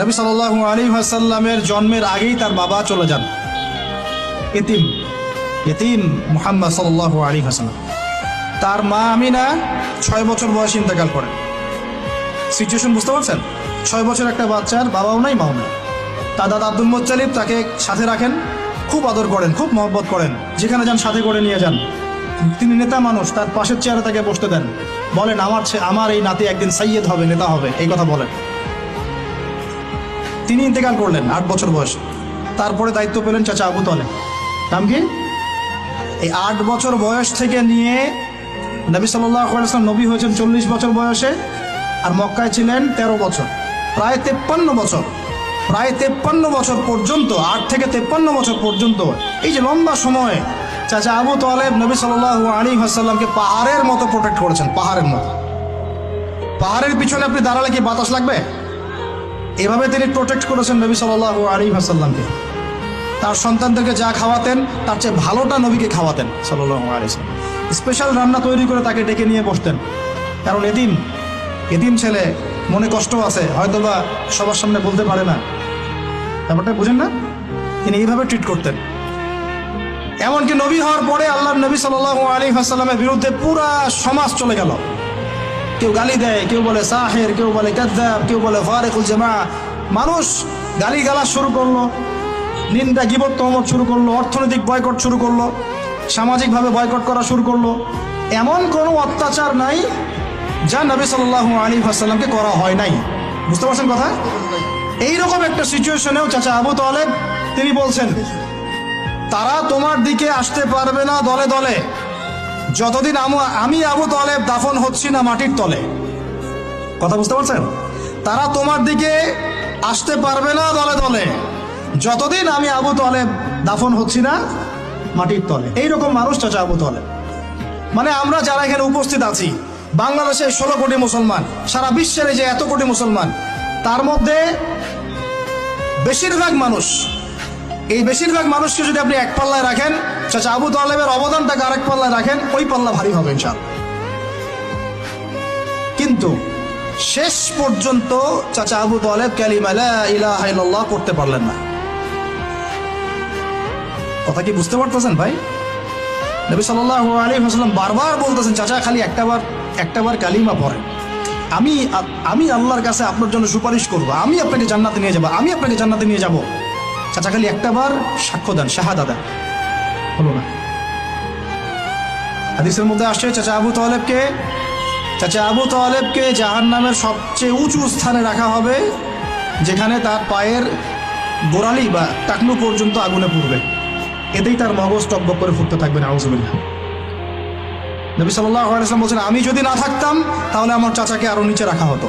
নবী সাল আলী আসাল্লামের জন্মের আগেই তার বাবা চলে যান। এতিম এতিম মুহাম্মদ সাল আলী হাসাল্লাম তার মা আমিনা ছয় বছর বয়সে ইন্তেকাল করেন। সিচুয়েশন বুঝতে পারছেন? ছয় বছর একটা বাচ্চার বাবাও নাই, মাও নাই। তার দাদা আব্দুল মোত্তালিব তাকে সাথে রাখেন, খুব আদর করেন, খুব মহব্বত করেন। যেখানে যান, সাথে করে নিয়ে যান। তিনি নেতা মানুষ, তার পাশের চেয়ারে তাকে বসতে দেন। বলেন, আমার আমার এই নাতি একদিন সাইয়েদ হবে, নেতা হবে, এই কথা বলেন। তিনি ইন্তেকাল করলেন, আট বছর বয়স। তারপরে দায়িত্ব পেলেন চাচা আবু তলে নাম কি? এই আট বছর বয়স থেকে নিয়ে নবী সাল্লাম নবী হয়েছেন চল্লিশ বছর বয়সে, আর মক্কায় ছিলেন ১৩ বছর। প্রায় তেপ্পান্ন বছর, প্রায় তেপ্পান্ন বছর পর্যন্ত, আট থেকে তেপ্পান্ন বছর পর্যন্ত, এই যে লম্বা সময় চাচা আবু তালেব নবী সাল্লাহ আলী আসাল্লামকে পাহাড়ের মতো প্রোটেক্ট করেছেন, পাহাড়ের মতো। পাহাড়ের পিছনে আপনি দাঁড়ালে কি বাতাস লাগবে? এভাবে তিনি প্রোটেক্ট করেছেন নবী সাল্লাহ আলী আসাল্লামকে তার সন্তানদেরকে যা খাওয়াতেন, তার চেয়ে ভালোটা নবীকে খাওয়াতেন সাল্লাহ আলিয়াল্লাম স্পেশাল রান্না তৈরি করে তাকে ডেকে নিয়ে বসতেন। কারণ এদিন এদিন ছেলে মনে কষ্ট আছে, হয়তোবা সবার সামনে বলতে পারে না। ব্যাপারটা বুঝেন না? তিনি এইভাবে ট্রিট করতেন। এমনকি নবী হওয়ার পরে আল্লাহ নবী সাল্লাহ আলী আসাল্লামের বিরুদ্ধে পুরা সমাজ চলে গেল। কেউ গালি দেয়, কেউ বলে সাহের, কেউ বলে কাদ্দাব, কেউ বলে ফারেকুল জামা মানুষ গালি গালা শুরু করল, নিন্দা, গিবত শুরু করল, অর্থনৈতিক বয়কট শুরু করল, সামাজিকভাবে বয়কট করা শুরু করল। এমন কোনো অত্যাচার নাই যা নবী সাল্লাহ আলী আসাল্লামকে করা হয় নাই। বুঝতে পারছেন কথা? এইরকম একটা সিচুয়েশনেও চাচা আবু তালেব তিনি বলছেন, তারা তোমার দিকে আসতে পারবে না দলে দলে। যতদিন আমু- আবু তলেব, দাফন হচ্ছি না মাটির তলে। কথা বুঝতে পারছেন? তারা তোমার দিকে আসতে পারবে না দলে দলে। যতদিন আমি আবু তলেব, দাফন হচ্ছি না মাটির তলে। এইরকম মানুষ চাচা আবু তলেব। মানে আমরা যারা এখানে উপস্থিত আছি বাংলাদেশে ষোলো কোটি মুসলমান, সারা বিশ্বের যে এত কোটি মুসলমান, তার মধ্যে বেশিরভাগ মানুষ এই বেশিরভাগ মানুষকে যদি আপনি এক পাল্লায় রাখেন, চাচা আবু তালেবের অবদানটাকে আরেক পাল্লায় রাখেন, ওই পাল্লা ভারী হবে ইনশাল কিন্তু শেষ পর্যন্ত চাচা আবু তালেব কালিমা লা ইলাহা করতে পারলেন না। কথা কি বুঝতে পারতেছেন ভাই? নবী সাল্লাল্লাহু আলাইহি ওয়াসাল্লাম বারবার বলতেছেন, চাচা, খালি একটাবার একটাবার কালিমা পড়েন। আমি আমি আল্লাহর কাছে আপনার জন্য সুপারিশ করব। আমি আপনাকে জান্নাতে নিয়ে যাব, আমি আপনাকে জান্নাতে নিয়ে যাব। চাচা খালি একটাবার সাক্ষ্য দেন, শাহাদা দেন। হলো না। হাদিসের মধ্যে আসছে, চাচা আবু তালেবকে, চাচা আবু তালেবকে জাহান নামের সবচেয়ে উঁচু স্থানে রাখা হবে, যেখানে তার পায়ের গোড়ালি বা টাকনু পর্যন্ত আগুনে পুড়বে। এতেই তার মগজ টকবক করে ফুটতে থাকবে না আউজবিল্লাহ নবী আলাইসলাম বলছেন, আমি যদি না থাকতাম, তাহলে আমার চাচাকে আরও নিচে রাখা হতো।